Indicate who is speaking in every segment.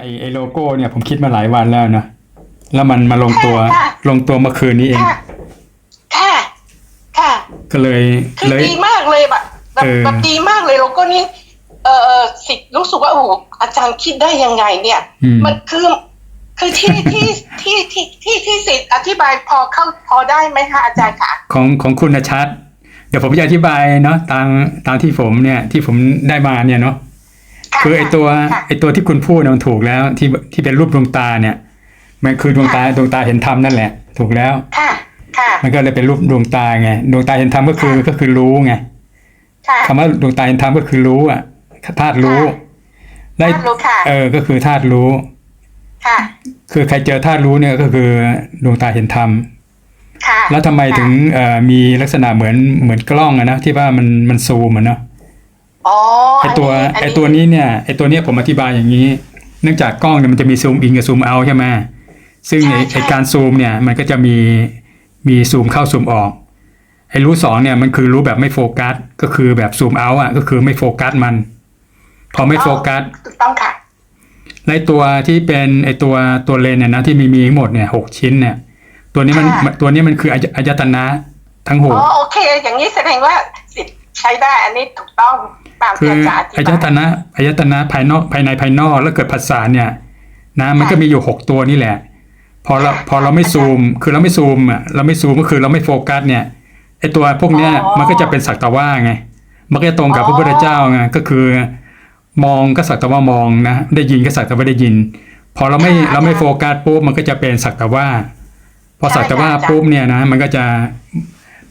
Speaker 1: ไอไอโลโก้เนี่ยผมคิดมาหลายวันแล้วนะแล้วมันมาลงตัว
Speaker 2: ค่ะ
Speaker 1: ลงตัวเมื่อคืนนี้เอง
Speaker 2: ค่ะ ค่ะ ค่ะ
Speaker 1: ก็เลย
Speaker 2: คือ
Speaker 1: เลย
Speaker 2: ดีมากเลยแบบแบบ
Speaker 1: เออ
Speaker 2: แบบดีมากเลยโลโก้นี้เออเออสิรู้สึกว่าโอ้โหอาจารย์คิดได้ยังไงเนี่ย
Speaker 1: อืม
Speaker 2: มันคือคือที่ ที่ที่ที่ที่ที่สิทธิ์อธิบายพอเข้าพอได้ไหมคะอาจารย์คะ
Speaker 1: ของของคุณนะชัด เดี๋ยวผมจะอธิบายเนาะตามตามที่ผมเนี่ยที่ผมได้มาเนี่ยเนาะ
Speaker 2: ค่ะ
Speaker 1: คือไอตัว
Speaker 2: ค่ะ
Speaker 1: ไอตัวที่คุณพูดเนี่ยมันถูกแล้วที่ที่เป็นรูปดวงตาเนี่ย มันคือดวงตาดวงตาเห็นธรรมนั่นแหละ ถูกแล้ว
Speaker 2: ค่ะค่ะ
Speaker 1: มันก็เลยเป็นรูปดวงตาไงดวงตาเห็นธรรมก็คือก็คือรู้ไง
Speaker 2: ค่ะ
Speaker 1: คำว่าดวงตาเห็นธรรมก็คือรู้อะธาตุรู้
Speaker 2: ค่ะ
Speaker 1: และ
Speaker 2: ธาตุรู้ค่ะ
Speaker 1: เออก็คือธาตุรู้
Speaker 2: ค่ะ
Speaker 1: คือใครเจอธาตุรู้เนี่ยก็คือดวงตาเห็นธรรม
Speaker 2: ค่ะ
Speaker 1: แล้วทำไม
Speaker 2: ค่ะ
Speaker 1: ถึงเอ่อมีลักษณะเหมือนเหมือนกล้องอะนะที่ว่ามันมันซูมอะเนาะ
Speaker 2: อ๋อ
Speaker 1: ไอตัว
Speaker 2: อั
Speaker 1: ไอตัวนี้เนี่ยไอตัวเนี้ยผมอธิบายอย่างนี้ เนื่องจากกล้องเนี่ยมันจะมีซูมอินกับซูมเอาใช่ไหมซึ่งไอไอการซูมเนี่ยมันก็จะมีมีซูมเข้าซูมออกไอรู้สองเนี่ยมันคือรู้แบบไม่โฟกัสก็คือแบบซูมเอาอะก็คือไม่โฟกัสมัน พอไม่โฟกัส
Speaker 2: ถูกต้องค่ะ
Speaker 1: ในตัวที่เป็นไอตัวตัวเลนส์เนี่ยนะที่มีมีทั้งหมดเนี่ยหกชิ้นเนี่ย ตัวนี้มัน
Speaker 2: ค่ะ
Speaker 1: ตัวนี้มันคืออายอายตนะทั้งห
Speaker 2: อ๋
Speaker 1: ก
Speaker 2: อโอเค อย่างนี้แสดงว่าสิทธิ์ใช้ได้อันนี้ถูกต้อง ตาม
Speaker 1: คื
Speaker 2: ที่
Speaker 1: อ
Speaker 2: อาจารย์อ
Speaker 1: อาย
Speaker 2: ธิ
Speaker 1: ต
Speaker 2: บาย
Speaker 1: นะอายตนะภายนอกภายในภายนอกแล้วเกิดผัสสะเนี่ย นะ มัน
Speaker 2: ค่ะ
Speaker 1: ก็มีอยู่หกตัวนี่แหละ พอเรา
Speaker 2: ค่ะ
Speaker 1: พอเราไม่
Speaker 2: อาจารย์
Speaker 1: ซูม คือเราไม่ซูมอะเราไม่ซูมก็คือเราไม่โฟกัสเนี่ยไอตัวพวกเนี้ย
Speaker 2: อ๋อ
Speaker 1: มันก็จะเป็นสักแต่ว่าไงมันก็จะตรงกับ
Speaker 2: อ๋อ
Speaker 1: พระพุทธเจ้าไงก็คือ มองก็สักแต่ว่ามองนะได้ยินก็สักแต่ว่าได้ยิน พอเราไม่เราไม่โฟกัสปุ๊บมันก็จะเป็นสักแต่ว่า พอสักแต่ว่าปุ๊บเนี่ยนะ มันก็จะ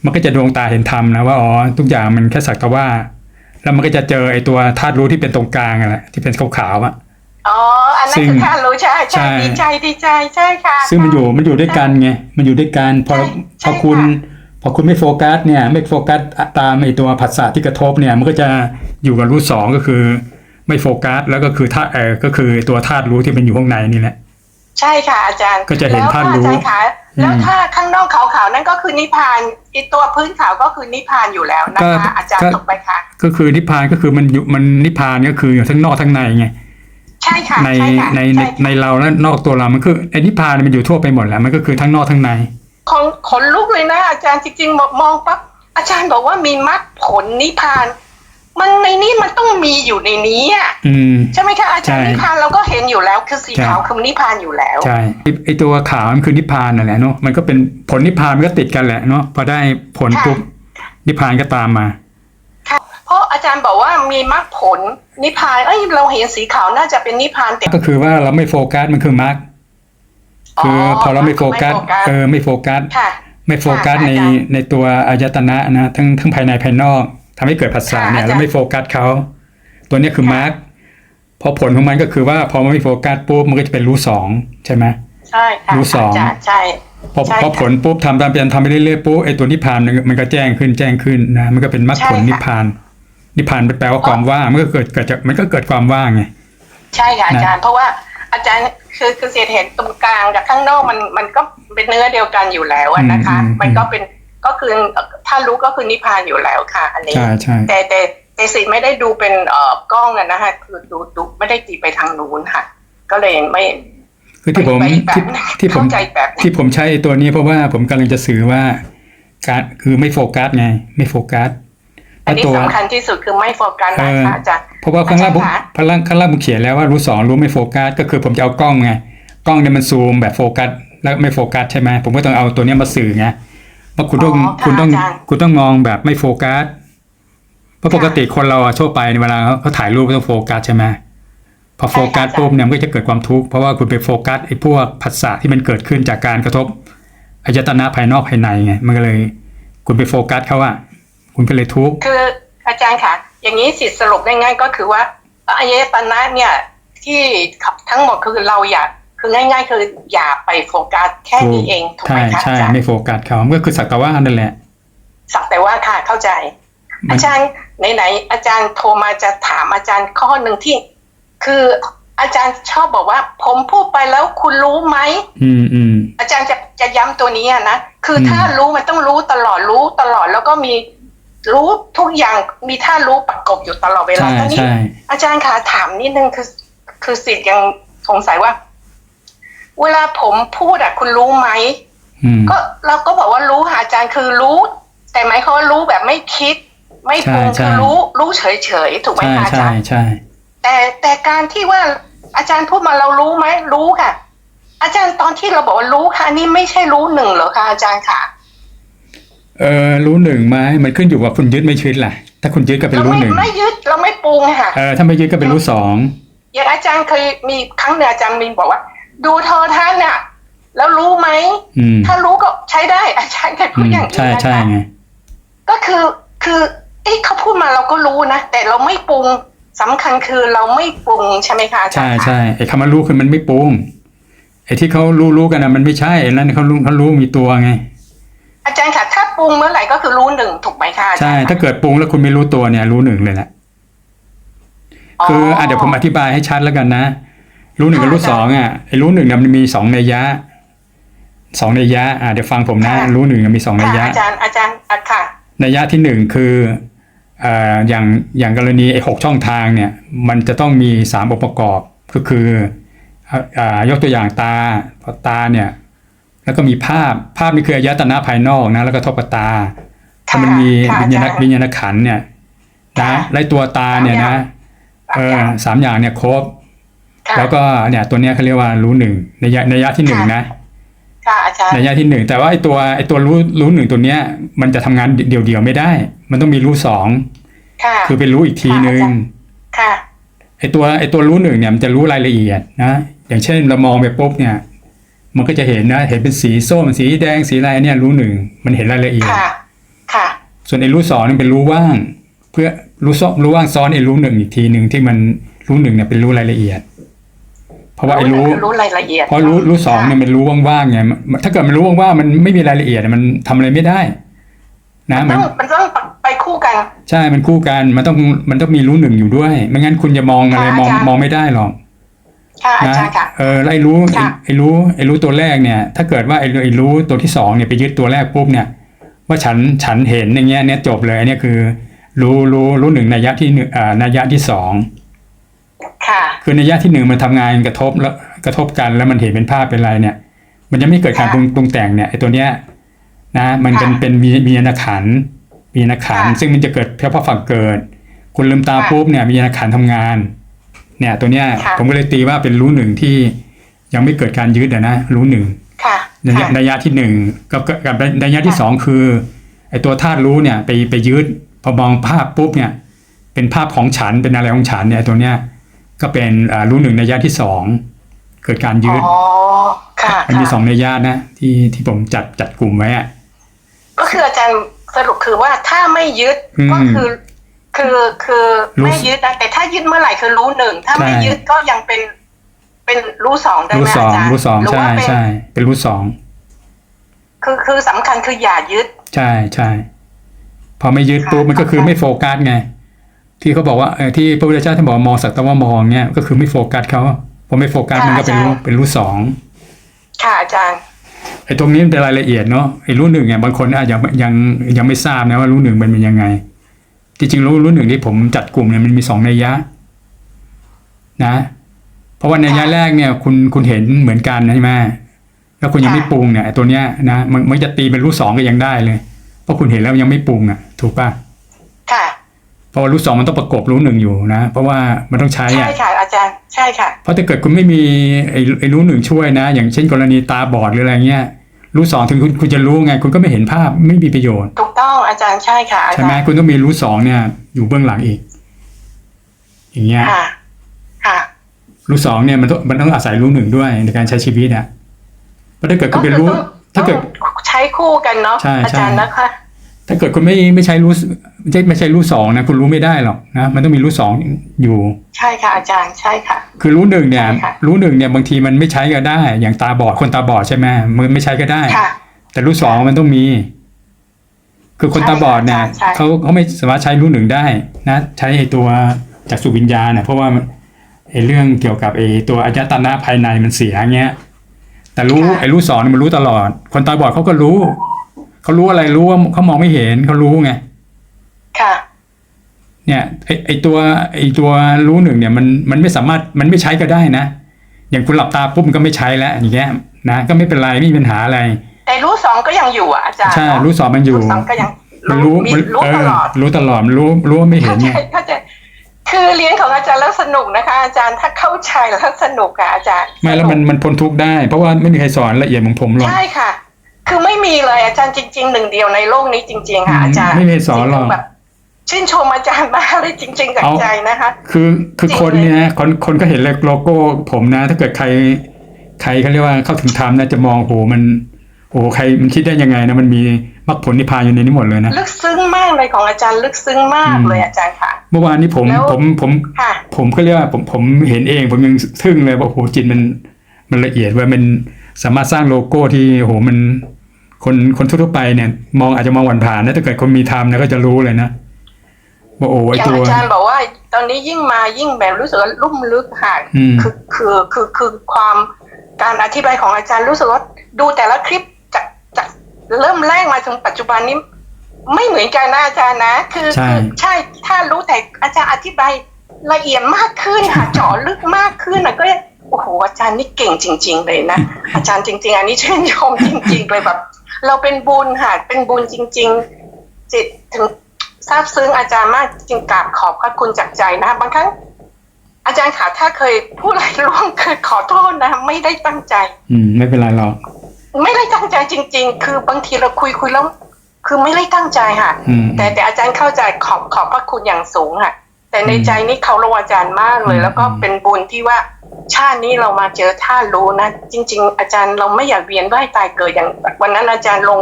Speaker 1: มันก็จะดวงตาเห็นธรรมนะว่าอ๋อทุกอย่างมันแค่สักแต่ว่า แล้วมันก็จะเจอไอ้ตัวธาตุรู้ที่เป็นตรงกลางอะแหละที่เป็นขาวๆอะ
Speaker 2: อ๋อ อันนั้น
Speaker 1: ซึ่ง
Speaker 2: คือค่ารู้ใช่
Speaker 1: ใช่
Speaker 2: ใช่ดีใจดีใจใช่ค่ะ
Speaker 1: ซึ่งมันอยู่มันอยู่ด้วยกันไงมันอยู่ด้วยกันพอ
Speaker 2: ใช่
Speaker 1: พ
Speaker 2: ใช่
Speaker 1: อคุณ
Speaker 2: ค่ะ
Speaker 1: พอคุณไม่โฟกัสเนี่ยไม่โฟกัสตามไอ้ตัวผัสสะที่กระทบเนี่ยมันก็จะอยู่กับรู้สองก็คือ ไม่โฟกัสแล้วก็คือธาตุเออก็คือตัวธาตุรู้ที่มันอยู่ข้างในนี่แหละ
Speaker 2: ใช่ค่ะอาจารย์
Speaker 1: ก็จะเห็น
Speaker 2: แล้ว
Speaker 1: ธาตุรู้
Speaker 2: อาจารย์คะแล้ว
Speaker 1: อืม
Speaker 2: ถ้าข้างนอกขาวๆนั่นก็คือนิพพานไอีตัวพื้นขาวก็คือนิพพานอยู่แล้วนะ
Speaker 1: ก็
Speaker 2: คะอาจารย์
Speaker 1: ก็
Speaker 2: ถูกไหมคะ
Speaker 1: ก็คือนิพพานก็คือมันอยู่มันนิพพานก็คืออยู่ทั้งนอกทั้งในไง
Speaker 2: ใช่ค่ะ
Speaker 1: ใน
Speaker 2: ใช่ค่ะ
Speaker 1: ในใน
Speaker 2: ใช่
Speaker 1: ในเราและนอกตัวเรามันคือไอ้นิพพานมันอยู่ทั่วไปหมดแหละมันก็คือทั้งนอกทั้งใน
Speaker 2: ของขนลุกเลยนะอาจารย์จริงๆมองปั๊บอาจารย์บอกว่ามีมรรคผลนิพพาน มันในนี้มันต้องมีอยู่ในนี้อะ
Speaker 1: อืม
Speaker 2: ใช่ไหมคะอาจารย์
Speaker 1: ใช่
Speaker 2: นิพพานเราก็เห็นอยู่แล้วคือสี
Speaker 1: ใช่
Speaker 2: ขาวคือนิพพานอยู่แล้ว
Speaker 1: ใช่ไอ้ไอตัวขาวมันคือนิพพานนั่นแหละเนาะมันก็เป็นผลนิพพานมันก็ติดกันแหละเนาะพอได้ผล
Speaker 2: ค่ะ
Speaker 1: ปุ๊บนิพพานก็ตามมา
Speaker 2: ค่ะ เพราะอาจารย์บอกว่ามีมรรคผลนิพพานเอ้ยเราเห็นสีขาวน่าจะเป็นนิพพานแต่
Speaker 1: ก็คือว่าเราไม่โฟกัสมันคือมาร์กคืออพอเราไม่โฟกัสเออไม่โฟกัส
Speaker 2: ค่ะ
Speaker 1: ไม่โฟกัส
Speaker 2: ค่ะ
Speaker 1: ใน
Speaker 2: อาจารย์
Speaker 1: ในตัวอายตนะนะทั้งทั้งภายในภายนอก ทำให้เกิดผัสสะ
Speaker 2: ค่ะ
Speaker 1: เนี่ย
Speaker 2: อาจารย์
Speaker 1: แล้วไม่โฟกัสเขาตัวเนี้ยคือ
Speaker 2: ค่ะ
Speaker 1: มาร์กพอผลของมันก็คือว่าพอมันไม่โฟกัสปุ๊บมันก็จะเป็นรู้สองใช่ไหม
Speaker 2: ใช่ค่ะ
Speaker 1: รู้สองา
Speaker 2: จารย์ใช่
Speaker 1: พอ
Speaker 2: ใช่
Speaker 1: พอ
Speaker 2: ค่ะ
Speaker 1: ผลปุ๊บทำตามเป็นทำไปเรื่อยๆปุ๊บไอ้ตัวนิพพานมันมันก็แจ้งขึ้นแจ้งขึ้นนะมันก็เป็นมรรค
Speaker 2: ใช่
Speaker 1: ผล
Speaker 2: ค่ะ
Speaker 1: นิพพาน นิพพานแปลว่าความว่างมันก็เกิดเกิดจากมันก็เกิดความว่างไง
Speaker 2: ใช่ค่ะ
Speaker 1: นะ
Speaker 2: อาจารย์เพราะว่าอาจารย์คือคือเศษเห็นตรงกลางกับข้างนอกมันมันก็เป็นเนื้อเดียวกันอยู่แล้วอะนะคะ มันก็เป็น ก็คือถ้ารู้ก็คือนิพพานอยู่แล้วค่ะ อันนี้
Speaker 1: ใช่ใช่
Speaker 2: แต่แต่แต่สิไม่ได้ดูเป็นเอ่อกล้องอะนะคะคือดูดูไม่ได้ตีไปทางนู้นค่ะ ก็เลยไม่
Speaker 1: คือที่ผม
Speaker 2: ไปแบบ
Speaker 1: ที่ที่ผม
Speaker 2: เข้าใจแบบนั้น
Speaker 1: ที่ผมใช้ไอ้ตัวนี้เพราะว่าผมกำลังจะสื่อว่าการคือไม่โฟกัสไง ไม่โฟกัส
Speaker 2: อันนี้
Speaker 1: ตัว
Speaker 2: สำคัญที่สุดคือไม่โฟกัส
Speaker 1: เอ
Speaker 2: นะ
Speaker 1: อ
Speaker 2: คะอาจารย์
Speaker 1: เพราะว่าข้างล่างผม
Speaker 2: อาจารย์คะ
Speaker 1: ข้างล่างข้างล่างผมเขียนแล้วว่ารู้สองรู้ไม่โฟกัสก็คือผมจะเอากล้องไงกล้องเนี่ยมันซูมแบบโฟกัสแล้วไม่โฟกัสใช่ไหมผมก็ต้องเอาตัวเนี้ยมาสื่อไง ว่าคุณต้อง
Speaker 2: อ๋อค่ะ
Speaker 1: คุณต้อง
Speaker 2: อาจารย์
Speaker 1: คุณต้องมองแบบไม่โฟกัสเพราะปกติคนเราอะทั่วไปเวลาเขาเขาถ่ายรูปต้องโฟกัสใช่ไหมพอโฟกัสปุ๊บเนี่ยมันก็จะเกิดความทุกข์เพราะว่าคุณไปโฟกัสไอ้พวกผัสสะที่มันเกิดขึ้นจากการกระทบอายตนะภายนอกภายในไงมันก็เลย คุณไปโฟกัสเขาอะคุณก็เลยทุกข์
Speaker 2: คืออาจารย์คะอย่างนี้สิสรุปง่ายๆก็คือว่าอายตนะเนี่ยที่ทั้งหมดคือเราอยาก คือง่ายๆคืออย่าไปโฟกัสแค่นี้เองถูกไห
Speaker 1: ใช่
Speaker 2: มคะ
Speaker 1: ใช่
Speaker 2: อาจารย์
Speaker 1: ไม่โฟกัสเขามันก็คือสักแต่ว่านั่นแหละ
Speaker 2: สักแต่ว่าค่ะเข้าใจ
Speaker 1: มัน
Speaker 2: อาจารย์ไหนๆอาจารย์โทรมาจะถามอาจารย์ข้อหนึ่งที่ คืออาจารย์ชอบบอกว่า ผมพูดไปแล้วคุณรู้ไหม
Speaker 1: อืมอืม
Speaker 2: อาจารย์จะจะย้ำตัวนี้อะนะคืออ
Speaker 1: ม
Speaker 2: ถ้ารู้มันต้องรู้ตลอดรู้ตลอดแล้วก็มีรู้ทุกอย่างมีท่ารู้ประกบอยู่ตลอดเวลา
Speaker 1: ใช่
Speaker 2: ตอนนี้
Speaker 1: ใช่
Speaker 2: อาจารย์คะถามนิดนึงคือ คือสิทธิ์ยังสงสัยว่า เวลาผมพูดอะคุณรู้ไหม
Speaker 1: อืม
Speaker 2: ก็เราก็บอกว่ารู้ค่ะอาจารย์คือรู้ แต่หมายความว่ารู้แบบไม่คิด ไม่ปรุง
Speaker 1: ใช่ใช่
Speaker 2: คือรู้รู้เฉยเฉยๆถูกไหม
Speaker 1: ใช่
Speaker 2: คะอา
Speaker 1: ใช่
Speaker 2: จารย์
Speaker 1: ใช่
Speaker 2: แต่แต่การที่ว่าอาจารย์พูดมาเรารู้ไหมรู้ค่ะ อาจารย์ตอนที่เราบอกว่ารู้ค่ะอันนี่ไม่ใช่รู้หนึ่งเหรอคะอาจารย์ค่ะ
Speaker 1: เออรู้หนึ่งไหมมันขึ้นอยู่กับคุณยึดไม่ยึดแหละถ้าคุณยึดก็เป็น
Speaker 2: เรา
Speaker 1: รู้
Speaker 2: ไม่
Speaker 1: หนึ่ง
Speaker 2: ไม่ยึดเราไม่ปรุงค่ะ
Speaker 1: เออถ้าไม่ยึดก็เป็นรู้สอง
Speaker 2: อย่างอาจารย์เคยมีครั้งหนึ่งอาจารย์มีบอกว่า ดูโทรทัศน์น่ะ แล้วรู้ไหม
Speaker 1: อืม
Speaker 2: ถ้ารู้ก็ใช้ได้อาจารย์เคยพู
Speaker 1: อื
Speaker 2: ด
Speaker 1: ม
Speaker 2: อย่างนี้
Speaker 1: ใช่
Speaker 2: นะคะ
Speaker 1: ใช่ไง
Speaker 2: ก็คือคือ เอ้เขาพูดมาเราก็รู้นะ แต่เราไม่ปรุงสำคัญคือเราไม่ปรุงใช่ไหมคะอาจาร
Speaker 1: ใช่
Speaker 2: ย์คะ
Speaker 1: ใช่ไอ้คำว่ารู้คือมันไม่ปรุงไอ้ที่เขารู้รู้กันนะมันไม่ใช่ไอ้นั่นเขารู้เขารู้มีตัวไง
Speaker 2: อาจารย์ค่ะ ถ้าปรุงเมื่อไหร่ก็คือรู้หนึ่งถูกไหมคะอาจารย์
Speaker 1: ใช่ถ้าเกิดปรุงแล้วคุณไม่รู้ตัวเนี่ย รู้หนึ่งเลยแหละ คืออะเดี๋ยวผมอธิบายให้ชัดแล้วกันนะ รู้หนึ่งกับรู้สองอะไอ้รู้หนึ่งเนี่ยมันมีสองนัยยะสองนัยยะอะเดี๋ยวฟังผมนะ รู้หนึ่งมีสองนัย
Speaker 2: ค่ะ
Speaker 1: ยะ
Speaker 2: อาจารย์อาจารย์อะค่ะ
Speaker 1: นัยยะที่หนึ่งคือเอ่ออย่างอย่างกรณีไอ้หกช่องทางเนี่ย มันจะต้องมีสามองค์ประกอบก็คืออะอ่ายกตัวอย่างตาพอตาเนี่ย แล้วก็มีภาพภาพนี่คืออายตนะภายนอกนะ แล้วก็ทบกับตาถ้ามันมี
Speaker 2: ค่ะ
Speaker 1: วิญญาณ
Speaker 2: อาจารย์
Speaker 1: วิญญาณขันธ์เนี่ยนะ
Speaker 2: ค่ะ
Speaker 1: ไล่ตัวตาเนี่ยนะ
Speaker 2: สาม
Speaker 1: เอ
Speaker 2: อ
Speaker 1: อย่างสามอย่างเนี่ยครบ
Speaker 2: ค่ะ
Speaker 1: แล้วก็เนี่ยตัวเนี้ยเขาเรียกว่ารู้หนึ่งในยะในยะที่หนึ่ง
Speaker 2: ค่ะ
Speaker 1: นะ
Speaker 2: ค่ะอาจารย์
Speaker 1: ในยะที่หนึ่งแต่ว่าไอ้ตัวไอ้ตัวรู้รู้หนึ่งตัวเนี้ย มันจะทำงานเดี่ยวๆไม่ได้ มันต้องมีรู้สอง
Speaker 2: ค่ะ
Speaker 1: คือเป็นรู้อีกทีหนึ่ง
Speaker 2: ค่ะ
Speaker 1: ไอ้ตัวไอ้ตัวรู้หนึ่งเนี่ยมันจะรู้รายละเอียดนะอย่างเช่นเรามองไปปุ๊บเนี่ย มันก็จะเห็นนะเห็นเป็นสีส้มสีแดงสีอะไรเนี่ยรู้หนึ่งมันเห็นรายละเอียด
Speaker 2: ค่ะค่ะ
Speaker 1: ส่วนไอ้รู้สองนี่เป็นรู้ว่าง เพื่อรู้ซ้อนรู้ว่างซ้อนไอ้รู้หนึ่งอีกทีหนึ่งที่มันรู้หนึ่งเนี่ยเป็นรู้รายละเอียด เพราะว่าไอ้รู้
Speaker 2: รู้รายละเอียด
Speaker 1: เพราะรู้รู้สองเนี่ยมันรู้ว่างๆไงมันถ้าเกิดมันรู้ว่างๆมันไม่มีรายละเอียดมันทำอะไรไม่ได้ นะ
Speaker 2: มั
Speaker 1: มันน
Speaker 2: ต้องมันต้องไปคู่กัน
Speaker 1: ใช่มันคู่กันมันต้องมันต้องมีรู้หนึ่งอยู่ด้วย ไม่งั้นคุณจะมองอะไร
Speaker 2: ค่ะ
Speaker 1: มอง
Speaker 2: อาจารย์
Speaker 1: มองไม่ได้หรอก
Speaker 2: ค่ะอา
Speaker 1: นะ
Speaker 2: จารย์ค่ะ
Speaker 1: เออแล้วไอ้รู้
Speaker 2: ค่ะ
Speaker 1: ไอ้รู้ไอ้รู้ตัวแรกเนี่ย ถ้าเกิดว่าไอ้ไอ้รู้ตัวที่สองเนี่ยไปยึดตัวแรกปุ๊บเนี่ย ว่าฉันฉันเห็นอย่างเงี้ยเนี่ยจบเลยอันเนี่ยคือ รู้รู้รู้หนึ่งนัยยะที่หนึ่งอ่านัยยะที่สอง
Speaker 2: ค่ะ
Speaker 1: คือนัยยะที่หนึ่งมันทำงานกระทบแล้วกระทบกันแล้วมันเห็นเป็นภาพเป็นอะไรเนี่ย มันจะไม่เกิดการ
Speaker 2: ค่ะ
Speaker 1: ปรุงปรุงแต่งเนี่ยไอ้ตัวเนี้ยนะมันเป็น
Speaker 2: ค่ะ
Speaker 1: เป็นมีมีนขันธ์มีนขันธ์
Speaker 2: ค่ะ
Speaker 1: ซึ่งมันจะเกิดเฉพาะฝั่งเกิด คุณลืมตา
Speaker 2: ค่ะ
Speaker 1: ปุ๊บเนี่ยมีนขันธ์ทำงาน เนี่ย ตัวเนี้ย
Speaker 2: ค่ะ
Speaker 1: ผมก็เลยตีว่าเป็นรู้หนึ่งที่ยังไม่เกิดการยึดอะนะรู้หนึ่ง
Speaker 2: ค่ะ
Speaker 1: นัยยะ
Speaker 2: ค่ะ
Speaker 1: นัยยะที่หนึ่งกับกับกับนัยยะที่
Speaker 2: ค่ะ
Speaker 1: สองคือไอ้ตัวธาตุรู้เนี่ยไปไปยึดพอมองภาพปุ๊บเนี่ย เป็นภาพของฉันเป็นอะไรของฉันเนี่ยตัวเนี้ย ก็เป็นอ่ารู้หนึ่งนัยยะที่สองเกิดการยึด
Speaker 2: อ๋อค่ะ
Speaker 1: มันมี
Speaker 2: ค่ะ
Speaker 1: สองนัยยะนะ ที่ที่ผมจัดจัดกลุ่มไว้อะ
Speaker 2: ก็คืออาจารย์สรุปคือว่าถ้าไม่ยึด
Speaker 1: อืม
Speaker 2: ก็คือ คือคือ
Speaker 1: รู้
Speaker 2: ไม่ยึดนะแต่ถ้ายึดเมื่อไหร่คือรู้หนึ่งถ้าไม่
Speaker 1: ใช่
Speaker 2: ยึดก็ยังเป็นเป็นรู้สองได้
Speaker 1: รู้
Speaker 2: ไหม
Speaker 1: สอ
Speaker 2: อางจารย์
Speaker 1: รู้สอง
Speaker 2: หรือ
Speaker 1: ใช่
Speaker 2: ว่าเป็น
Speaker 1: ใช่เป็นรู้สอง
Speaker 2: คือคือสำคัญคืออย่ายึด
Speaker 1: ใช่ใช่พอไม่ยึด
Speaker 2: ค่ะ
Speaker 1: ปุ๊บมันก็คือ
Speaker 2: ค่ะ
Speaker 1: ไม่โฟกัสไง ที่เขาบอกว่าเออที่พระพุทธเจ้าท่านบอกว่ามองสักแต่ว่ามองเนี่ยก็คือไม่โฟกัสเขาพอไม่โฟกัสมันก็เป็นรู้เป็นรู้สอง
Speaker 2: ค่ะอาจารย์
Speaker 1: ไอ้ตรงนี้มันเป็นรายละเอียดเนาะไอ้รู้หนึ่งเนี่ยบางคนอาจจะยังยังไม่ทราบนะว่ารู้หนึ่งมันเป็นยังไง จริงๆรู้รู้หนึ่งที่ผมจัดกลุ่มเนี่ยมันมีสองนัยยะ นะ เพราะว่านัยยะแรกเนี่ย คุณคุณเห็นเหมือนกันใช่ไหมแล้วคุณยังไม่ปรุงเนี่ยไอ้ตัวเนี้ยนะมันมันจะตีเป็นรู้สองก็ยังได้เลย เพราะคุณเห็นแล้วยังไม่ปรุงอะ ถูกป่ะ
Speaker 2: ค่ะ
Speaker 1: เพราะว่ารู้สองมันต้องประกบรู้หนึ่งอยู่นะ เพราะว่ามันต้องใช้
Speaker 2: ใช่
Speaker 1: อะ
Speaker 2: ค่ะอาจารย์ใช่ค่ะ
Speaker 1: เพราะถ้าเกิดคุณไม่มีไอ้ไอ้รู้หนึ่งช่วยนะ อย่างเช่นกรณีตาบอดหรืออะไรเงี้ยรู้สองถึงคุณคุณจะรู้ไง คุณก็ไม่เห็นภาพไม่มีประโยชน์
Speaker 2: ถูกต้องอาจารย์ใช่ค่ะอา
Speaker 1: ใช่
Speaker 2: จา
Speaker 1: ไหม
Speaker 2: รย์
Speaker 1: คุณต้องมีรู้สองเนี่ย อยู่เบื้องหลังอีก อย่างเงี้ย
Speaker 2: ค่ะค่ะ
Speaker 1: รู้สองเนี่ยมันต้องมันต้องอาศัยรู้หนึ่งด้วยในการใช้ชีวิตอะเพราะถ้าเกิดคุณไปรู้
Speaker 2: ต้อง
Speaker 1: ถ้าเกิด
Speaker 2: ต้องใช้คู่กันเนาะ
Speaker 1: ใช่
Speaker 2: อาจารย์
Speaker 1: ใช่
Speaker 2: นะคะ
Speaker 1: ถ้าเกิดคุณไม่ไม่ใช้รู้ไม่ใช่ไม่ใช่รู้สองนะคุณรู้ไม่ได้หรอกนะมันต้องมีรู้สองอยู่
Speaker 2: ใช่ค่ะอาจารย์ใช่ค่ะ
Speaker 1: คือรู้หนึ่งเนี่ย
Speaker 2: ใช่ค่ะ
Speaker 1: รู้หนึ่งเนี่ยบางทีมันไม่ใช้ก็ได้ อย่างตาบอดคนตาบอดใช่ไหมมันไม่ใช้ก็ได้
Speaker 2: ค่ะ
Speaker 1: แต่รู้สองมันต้องมี คือคน
Speaker 2: ใช่
Speaker 1: ตาบอดเนี่ย
Speaker 2: ใช่ใช่
Speaker 1: เขาเขาไม่สามารถใช้รู้หนึ่งได้นะ ใช้ไอ้ตัวจากสุวิญญาณเนี่ยเพราะว่ามันไอ้เรื่องเกี่ยวกับไอ้ตัวอายตนะภายในมันเสียเงี้ย แต่รู้ไอ้รู้สองเนี่ยมันรู้ตลอด คนตาบอดเขาก็รู้ เขารู้อะไรรู้ว่าเขามองไม่เห็นเขารู้ไง
Speaker 2: ค่ะ
Speaker 1: เนี่ยไอไอตัวไอตัวรู้หนึ่งเนี่ยมันมันไม่สามารถมันไม่ใช้ก็ได้นะ อย่างคุณหลับตาปุ๊บมันก็ไม่ใช้แล้วอย่างเงี้ยนะก็ไม่เป็นไรไม่มีปัญหาอะไร
Speaker 2: แต่รู้สองก็ยังอยู่อะอาจารย์
Speaker 1: ใช่
Speaker 2: เนอะ
Speaker 1: รู้สอบมันอยู่
Speaker 2: รู้สองก็ยัง
Speaker 1: มันรู้
Speaker 2: มี
Speaker 1: มัน
Speaker 2: รู้
Speaker 1: เอ
Speaker 2: ต
Speaker 1: อ
Speaker 2: ลอด
Speaker 1: รู้ตลอดมันรู้รู้ว่าไม่เห็
Speaker 2: เข้านใจ
Speaker 1: ไง
Speaker 2: เข้าใจคือเรียนของอาจารย์แล้วสนุกนะคะ อาจารย์ถ้าเข้าใจแล้วสนุกค่ะอาจารย์
Speaker 1: ไม่แล้วมันมันพ้นทุกข์ได้ เพราะว่าไม่มีใครสอนละเอียดเหมือนผมหรอก
Speaker 2: ใช่ค่ะ คือไม่มีเลยอาจารย์จริงๆหนึ่งเดียวในโลกนี้จริง ๆ ค่ะ
Speaker 1: อืม
Speaker 2: อาจารย์
Speaker 1: ไม่มีสอนหรอก
Speaker 2: จงๆแบบชื่นชมอาจารย์มากเลยจริงๆจาก
Speaker 1: เอา
Speaker 2: ใจนะคะ
Speaker 1: คือคือ
Speaker 2: จริง
Speaker 1: คน
Speaker 2: เลย
Speaker 1: เนี่ยคนคนก็เห็นโลโก้ผมนะ ถ้าเกิดใคร ใครเขาเรียกว่าเข้าถึงธรรมนะจะมองโหมันโอ้ใครมันคิดได้ยังไงนะมันมีมรรคผลนิพพานอยู่ในนี้หมดเลยนะ
Speaker 2: ลึกซึ้งมากเลยของอาจารย์ลึกซึ้งมาก
Speaker 1: อืม
Speaker 2: เลยอาจารย์ค่ะ
Speaker 1: เมื่อวานนี้ผม
Speaker 2: แล้ว
Speaker 1: ผมผม
Speaker 2: ค่ะ
Speaker 1: ผมก็เรียกว่าผมผมเห็นเอง ผมยังทึ่งเลยว่าโอ้โหจิตมันมันละเอียดว่ามันสามารถสร้างโลโก้ที่โอ้โหมัน คนคนทั่วๆไปเนี่ย มองอาจจะมองหวันผ่านนะถ้าเกิดคนมีธรรมนะก็จะรู้เลยนะว่าโอ้ไอ
Speaker 2: อย่าง
Speaker 1: ตัว
Speaker 2: อาจารย์บอกว่า ตอนนี้ยิ่งมายิ่งแบบรู้สึกว่าลุ่มลึกค่ะ
Speaker 1: อืม
Speaker 2: คือคือคือคือความการอธิบายของอาจารย์รู้สึกว่าดูแต่ละคลิปจากจากเริ่มแรกมาถึงปัจจุบันนี้ ไม่เหมือนกันนะอาจารย์นะ คือ
Speaker 1: ใช่
Speaker 2: คือใช่ถ้ารู้แต่อาจารย์อธิบายละเอียดมากขึ้นค่ะเจาะลึกมากขึ้นนะก็โอ้โหอาจารย์นี่เก่งจริง ๆ เลยนะอาจารย์จริง ๆ อันนี้ชื่นชมจริง ๆ เลยแบบ เราเป็นบุญค่ะ เป็นบุญจริง ๆ จิตถึงซาบซึ้งอาจารย์มากจริงกราบขอบพระคุณจากใจนะคะบางครั้งอาจารย์ค่ะถ้าเคยพูดอะไรร่วงเกิดขอโทษนะไม่ได้ตั้งใจ
Speaker 1: อืม ไม่เป็นไรหรอก
Speaker 2: ไม่ได้ตั้งใจจริง ๆ คือบางทีเราคุยคุยแล้ว คือไม่ได้ตั้งใจค่ะ
Speaker 1: อืม
Speaker 2: แต่แต่อาจารย์เข้าใจขอบขอบพระคุณอย่างสูงค่ะ แต่ในใจนี่เขาระอาจารย์มากเลย
Speaker 1: อืม
Speaker 2: แล้วก็เป็นบุญที่ว่าชาตินี้เรามาเจอท่ารู้นะ จริง ๆ อาจารย์เราไม่อยากเวียนว่ายตายเกิดอย่าง วันนั้นอาจารย์ลง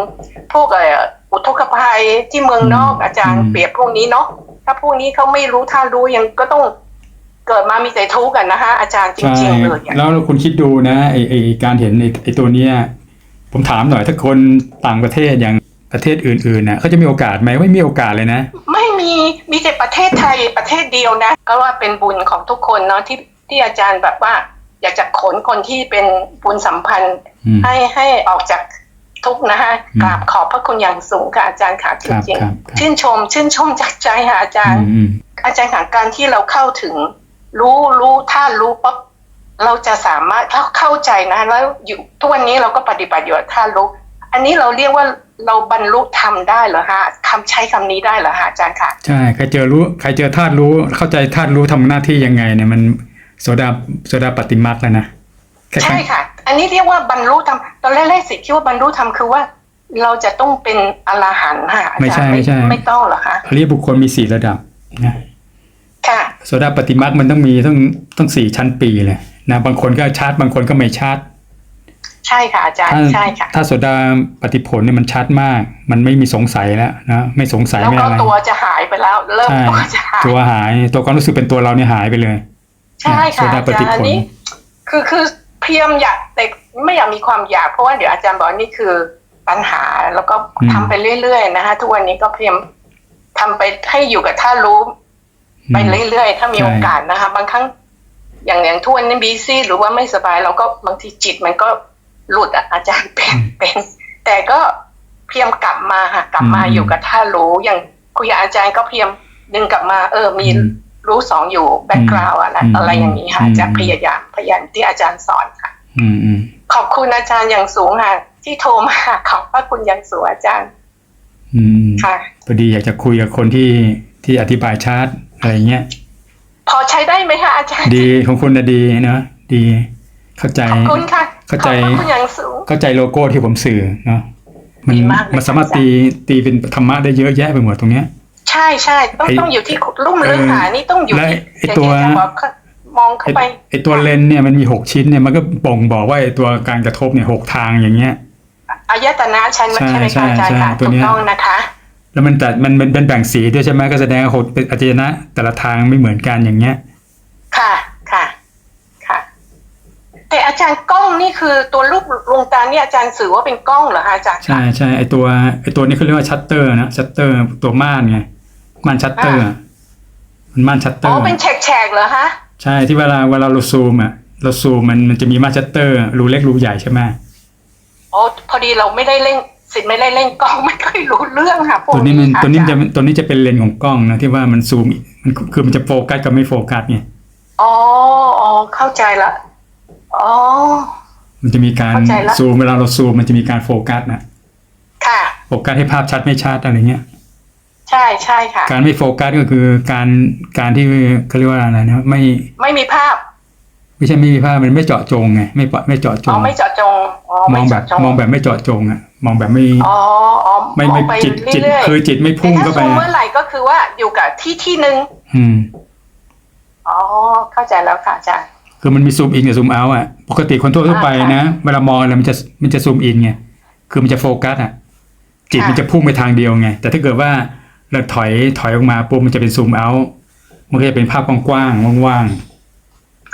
Speaker 2: พวกเอ่ออุทกภัยที่เมืองนอกอาจารย์เปรียบพวกนี้เนาะถ้าพวกนี้เขาไม่รู้ท่ารู้ยังก็ต้องเกิดมามีแต่ทุกข์กันนะคะอาจารย์จ
Speaker 1: ใช่
Speaker 2: ริงๆเลยอะ
Speaker 1: แล้วคุณคิดดูนะไอไอการเห็นไอไอตัวเนี้ยผมถามหน่อยถ้าคนต่างประเทศอย่าง ประเทศอื่นๆนะเขาจะมีโอกาสไหมไม่มีโอกาสเลยนะ
Speaker 2: ไม่มีมีแต่ประเทศไทยประเทศเดียวนะ ก็ว่าเป็นบุญของทุกคนเนาะที่ที่อาจารย์แบบว่า อยากจะขนคนที่เป็นบุญสัมพันธ์
Speaker 1: อืม
Speaker 2: ให้ให้ออกจากทุกข์นะฮะ
Speaker 1: อืม
Speaker 2: กราบขอบพระคุณอย่างสูงค่ะอาจารย์ค่ะจ
Speaker 1: ครับ
Speaker 2: ริง
Speaker 1: ครับ
Speaker 2: ๆชื่นชม ชื่นชมจากใจค่ะอาจารย์
Speaker 1: อืม
Speaker 2: อาจารย์ค่ะการที่เราเข้าถึง รู้รู้ถ้ารู้ปั๊บเราจะสามารถเข้าเข้าใจนะแล้วอยู่ทุกวันนี้เราก็ปฏิบัติอยู่ถ้ารู้ อันนี้เราเรียกว่า เราบรรลุธรรมได้เหรอฮะคำใช้คำนี้ได้เหรอฮะอาจารย์ค่ะ
Speaker 1: ใช่ใครเจอรู้ใครเจอธาตุรู้เข้าใจธาตุรู้ทำหน้าที่ยังไงเนี่ยมันโสดาโสดาปฏิมาคแล้วนะแค่
Speaker 2: ใช่ค่ะ อันนี้เรียกว่าบรรลุธรรมตอนแรกๆสิคิดว่าบรรลุธรรมคือว่า เราจะต้องเป็นอรหันต์ค่ะอา
Speaker 1: ไม่
Speaker 2: จาร
Speaker 1: ใช่
Speaker 2: ย์
Speaker 1: ไม่ใช่
Speaker 2: ไม่ต้องเหรอคะ
Speaker 1: อริยบุคคลมีสี่ระดับนะ
Speaker 2: ค่ะ
Speaker 1: โสดาปฏิมาคมันต้องมีต้องต้องสี่ชั้นปีเลยนะบางคนก็ชาร์จบางคนก็ไม่ชาร์จ
Speaker 2: ใช่ค่ะอาจารย์
Speaker 1: ถ้า
Speaker 2: ใช่ค่ะ
Speaker 1: ถ้าโสดาปฏิผลเนี่ยมันชัดมาก มันไม่มีสงสัยแล้วนะไม่สงสัย
Speaker 2: แล้ว
Speaker 1: ไม่
Speaker 2: ก็
Speaker 1: อะไร
Speaker 2: ตัวจะหายไปแล้วเริ่ม
Speaker 1: ใช่
Speaker 2: ตัวจะหาย
Speaker 1: ตัวหายตัวความรู้สึกเป็นตัวเราเนี่ยหายไปเลย
Speaker 2: ใช่ค่ะ
Speaker 1: โสดา
Speaker 2: อา
Speaker 1: ป
Speaker 2: จาร
Speaker 1: ฏิ
Speaker 2: ย์
Speaker 1: ผ
Speaker 2: อัน
Speaker 1: ล
Speaker 2: นี้คือคือเพียมอยากแต่ไม่อยากมีความอยากเพราะว่าเดี๋ยวอาจารย์บอกว่านี่คือปัญหาแล้วก็ทำไปเรื่อยๆนะคะทุกวันนี้ก็เพียมทำไปให้อยู่กับท่ารู้ไปเรื่อยๆ ถ้ามี
Speaker 1: ใช่
Speaker 2: โอกาสนะคะ บางครั้งอย่างอย่างทุกวันนี้บีซี่หรือว่าไม่สบายเราก็บางทีจิตมันก็ หลุดอะอาจารย์เป็นเป็น แต่ก็เพียมกลับมาค่ะกลับมาอยู่กับท่ารู้อย่างคุยกับอาจารย์ก็เพียมดึงกลับมา เออมี
Speaker 1: อืม
Speaker 2: รู้สองอยู่แบ็กกราวอะไร
Speaker 1: อืม
Speaker 2: อะไรอย่างนี้ค่ะ
Speaker 1: อืม
Speaker 2: จะพยายามพยายามที่อาจารย์สอนค่ะ
Speaker 1: อืมอืม
Speaker 2: ขอบคุณอาจารย์อย่างสูงค่ะ ที่โทรมาขอบพระคุณอย่างสูงอาจารย์
Speaker 1: อืม
Speaker 2: ค่ะ
Speaker 1: พอดีอยากจะคุยกับคนที่ที่อธิบายชาร์ตอะไรเงี้ย
Speaker 2: พอใช้ได้ไหมคะอาจารย์
Speaker 1: ดีของคุณนะดีเนาะดี เข้าใจ
Speaker 2: ขอบคุณค่ะ
Speaker 1: เข้าใจ
Speaker 2: ขอบพระคุณอย่างสูง
Speaker 1: เข้าใจโลโก้ที่ผมสื่อเนาะมัน
Speaker 2: ดีมากเลย
Speaker 1: มันสามารถ
Speaker 2: ค่ะ
Speaker 1: ตีตีเป็นธรรมะได้เยอะแยะไปหมดตรงเนี้ย
Speaker 2: ใช่ใช่ต้อง
Speaker 1: ไอ้
Speaker 2: ต้องอยู่ที่ลุ่มลึก
Speaker 1: เออ
Speaker 2: ค่ะนี่ต้องอยู่
Speaker 1: และ
Speaker 2: ที่
Speaker 1: ไอ้ตัว
Speaker 2: เดี๋ยจะบอกมองเข้า
Speaker 1: ไอ้
Speaker 2: ไป
Speaker 1: ไอตัวเลนส์เนี่ยมันมีหกชิ้นเนี่ยมันก็บ่งบอกว่าไอตัวการกระทบเนี่ยหกทางอย่างเงี้ย
Speaker 2: อายตนะชั้นมัน
Speaker 1: ใช่
Speaker 2: ใช่ไหม
Speaker 1: ใช่
Speaker 2: คะอาจารย์
Speaker 1: ใช่
Speaker 2: ค่ะ
Speaker 1: ตัว
Speaker 2: ถู
Speaker 1: เนี้
Speaker 2: ก
Speaker 1: ย
Speaker 2: ต้องนะคะ
Speaker 1: แล้วมันแต่มันมันเป็นแบ่งสีด้วยใช่ไหมก็แสดงว่าหกเป็นอาจารย์แต่ละทางไม่เหมือนกันอย่างเงี้ย
Speaker 2: ค่ะค่ะค่ะ แต่อาจารย์กล้องนี่คือตัวรูปดวงตาเนี่ยอาจารย์สื่อว่าเป็นกล้องเหรอคะอาจารย์
Speaker 1: ใช่ใช่ไอตัวไอตัวนี้เขาเรียกว่าชัตเตอร์นะชัตเตอร์ตัวม่านไงม่านชัตเตอร์มันม่านชัตเต
Speaker 2: อ๋
Speaker 1: อ
Speaker 2: อ
Speaker 1: ร์
Speaker 2: เป็นแฉกๆเหรอฮะ
Speaker 1: ใช่ที่เวลาเวลาเราซูมอะเราซูมมันมันจะมีม่านชัตเตอร์รูเล็กรูใหญ่ใช่ไหม
Speaker 2: อ๋อพอดีเราไม่ได้เล่นสิทธิ์ไม่ได้เล่นกล้องไม่ค่อยรู้เรื่องค่ะพวก
Speaker 1: ตัวนี้มัน
Speaker 2: ค่ะ
Speaker 1: ตัวนี้จะ
Speaker 2: อาจารย์
Speaker 1: ตัวนี้จะเป็นเลนส์ของกล้องนะที่ว่ามันซูมมันคือมันจะโฟกัสกับไม่โฟกัสไง
Speaker 2: อ๋ออ๋อเข้าใจละ อ๋อ
Speaker 1: มันจะมีการ
Speaker 2: เข้าใจละ
Speaker 1: ซูมเวลาเราซูมมันจะมีการโฟกัสนะ
Speaker 2: ค่ะ
Speaker 1: โฟกัสให้ภาพชัดไม่ชัดอะไรเงี้ย
Speaker 2: ใช่ใช่ค่ะ
Speaker 1: การไม่โฟกัสก็คือการการที่เขาเรียกว่าอะไรนะไม่
Speaker 2: ไม่มีภาพ
Speaker 1: ไม่ใช่ไม่มีภาพมันไม่เจาะจงไงไม่ปะไม่เจาะจ
Speaker 2: อ๋อง ไม่เจาะจงอ๋อ
Speaker 1: ม
Speaker 2: ไม่
Speaker 1: องแบบ
Speaker 2: เจาะจง
Speaker 1: มองแบบไม่เจาะจงอะมองแบบไม่
Speaker 2: อ๋ออ๋อ
Speaker 1: ไม่
Speaker 2: ม
Speaker 1: ไม่
Speaker 2: องไป
Speaker 1: จิตจิต
Speaker 2: เรื่อยๆ
Speaker 1: คือจิตไม่พุ่ง
Speaker 2: แต่
Speaker 1: เข้า
Speaker 2: ถ้า
Speaker 1: ไป
Speaker 2: ซูมเมื่อไหร่ก็คือว่าอยู่กับที่ที่หนึ่ง
Speaker 1: อืม
Speaker 2: อ๋อเข้าใจแล้วค่ะอาจารย์
Speaker 1: คือมันมีซูมอินกับซูมเอาท์อะ ปกติคนทั่วๆไปนะ เวลามองอะไรมันจะมันจะซูมอินไง คือมันจะโฟกัสอะ จิตมันจะพุ่งไปทางเดียวไง แต่ถ้าเกิดว่าเราถอยถอยออกมาปุ๊บมันจะเป็นซูมเอาท์มันก็จะเป็นภาพกว้างๆว่าง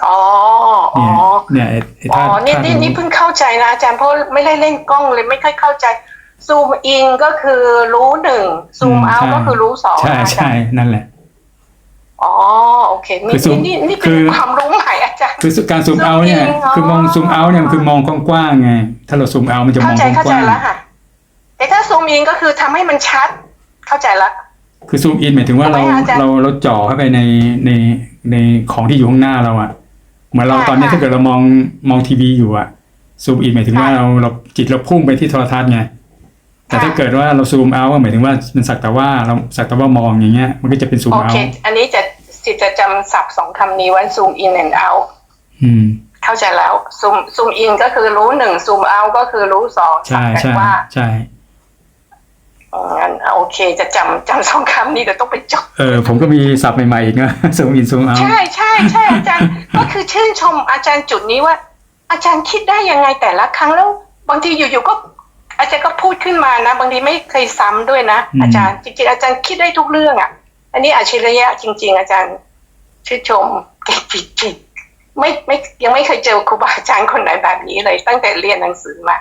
Speaker 2: อ๋อ
Speaker 1: ๆ
Speaker 2: อ๋อ
Speaker 1: เนี่ยเนี่ยไอ้ไอ้
Speaker 2: อ๋
Speaker 1: ท่า
Speaker 2: อนี่
Speaker 1: ท่า
Speaker 2: นี่
Speaker 1: ดู
Speaker 2: นี่เพิ่งเข้าใจนะอาจารย์เพราะไม่ได้เล่นกล้องเลยไม่ค่อยเข้าใจซูมอินก็คือรู้หนึ่งซูมเอาก็คือรู้สอง
Speaker 1: ใช่
Speaker 2: นะอาจารย์
Speaker 1: ใช่นั่นแหละ
Speaker 2: อ๋อโอเค
Speaker 1: คื
Speaker 2: นี่
Speaker 1: อซูม
Speaker 2: นี่นี่เป็
Speaker 1: คื
Speaker 2: น
Speaker 1: อ
Speaker 2: ความรู้ใหม่อาจารย์
Speaker 1: คือการซูมเอาท์เนี่ย
Speaker 2: ซูมอินอ๋อ
Speaker 1: คือมองซูมเอาท์เนี่ยมันคือมองกว้างๆไง ถ้าเราซูมเอาท์มันจะม
Speaker 2: เข้า
Speaker 1: อง
Speaker 2: ใจเข้ากใจ
Speaker 1: ว้าง
Speaker 2: แล้วค่ะ แต่ถ้าซูมอินก็คือทำให้มันชัด เข้าใจละ
Speaker 1: ๆคือซูมอินหมายถึงว่าเรา
Speaker 2: ทำไมอาจารย์
Speaker 1: เราเราจ่อเข้าไปในในในของที่อยู่ข้างหน้าเราอะเหมือนเรา
Speaker 2: ค่ะ
Speaker 1: ตอนนี้
Speaker 2: ค่ะ
Speaker 1: ถ้าเกิดเรามองมองทีวีอยู่อะซูมอินหมายถึงว่า
Speaker 2: ค่ะ
Speaker 1: เราเราจิตเราพุ่งไปที่โทรทัศน์ไงแต่
Speaker 2: ค่ะ
Speaker 1: ถ้าเกิดว่าเราซูมเอาท์ก็หมายถึงว่ามันสักแต่ว่าเราสักแต่ว่ามองอย่างเงี้ย มันก็จะเป็นซูม
Speaker 2: โอ
Speaker 1: เอา
Speaker 2: เค
Speaker 1: ท์
Speaker 2: อันนี้จะจิตจะจำศัพท์สองคำนี้ไว้ซูมอิน and out
Speaker 1: อืม
Speaker 2: เข้าใจแล้วซูมซูมอินก็คือรู้หนึ่งซูมเอาก็คือรู้สอง
Speaker 1: ใช่
Speaker 2: สัก
Speaker 1: ใช่
Speaker 2: แต่ว่า
Speaker 1: ใช่
Speaker 2: อ๋องั้นโอเคจะจำจำสองคำนี้เดี๋ยวต้องไปจด
Speaker 1: เออผมก็มีศัพท์ใหม่ๆอีกนะซูมอินซูมเอาท์
Speaker 2: ใช่ใช่ใช่อาจารย์ก็คือชื่นชมอาจารย์จุดนี้ว่า อาจารย์คิดได้ยังไงแต่ละครั้งแล้วบางทีอยู่ๆก็ อาจารย์ก็พูดขึ้นมานะ บางทีไม่เคยซ้ำด้วยนะ
Speaker 1: อืม
Speaker 2: อาจารย์จริงๆอาจารย์คิดได้ทุกเรื่องอะ อันนี้อาชิรยะจริง ๆ อาจารย์ชื่นชมเก่งจริงๆ ไม่ไม่ยังไม่เคยเจอครูบาอาจารย์คนไหนแบบนี้เลย ตั้งแต่เรียนหนังสือมา